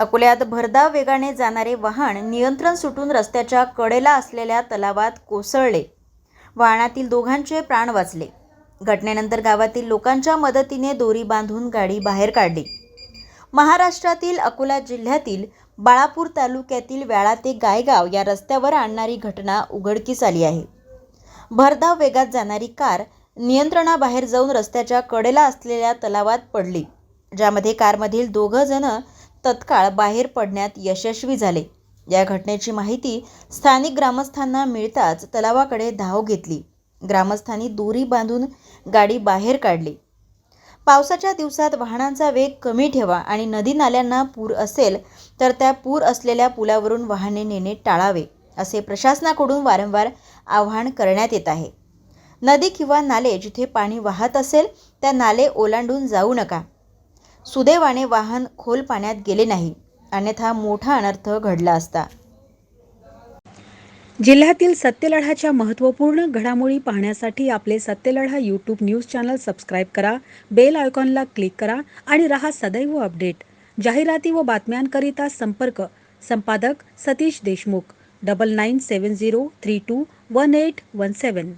अकोल्यात भरधाव वेगाने जाणारे वाहन नियंत्रण सुटून रस्त्याच्या कडेला असलेल्या तलावात कोसळले. वाहनातील दोघांचे प्राण वाचले. घटनेनंतर गावातील लोकांच्या मदतीने दोरी बांधून गाडी बाहेर काढली. महाराष्ट्रातील अकोला जिल्ह्यातील बाळापूर तालुक्यातील व्याळा ते गायगाव या रस्त्यावर आणणारी घटना उघडकीस आली आहे. भरधाव वेगात जाणारी कार नियंत्रणाबाहेर जाऊन रस्त्याच्या कडेला असलेल्या तलावात पडली ज्यामध्ये कारमधील दोघं जणं तत्काळ बाहेर पडण्यात यशस्वी झाले. या घटनेची माहिती स्थानिक ग्रामस्थांना मिळताच तलावाकडे धाव घेतली. ग्रामस्थांनी दोरी बांधून गाडी बाहेर काढली. पावसाच्या दिवसात वाहनांचा वेग कमी ठेवा आणि नदी नाल्यांना पूर असेल तर त्या पूर असलेल्या पुलावरून वाहने नेणे टाळावे असे प्रशासनाकडून वारंवार आवाहन करण्यात येत आहे. नदी किंवा नाले जिथे पाणी वाहत असेल त्या नाले ओलांडून जाऊ नका. सुदैवाने वाहन खोल पाण्यात गेले नाही. अन्यथा मोठा अनर्थ घडला असता. जिल्ह्यातील सत्यलढाच्या महत्त्वपूर्ण घडामोडी पाहण्यासाठी आपले Satyaladha YouTube news channel subscribe करा बेल आयकॉनला क्लिक करा आणि रहा सदैव अपडेट जाहिराती व बातम्यांकरिता संपर्क संपादक Satish Deshmukh double nine seven zero three two one eight one seven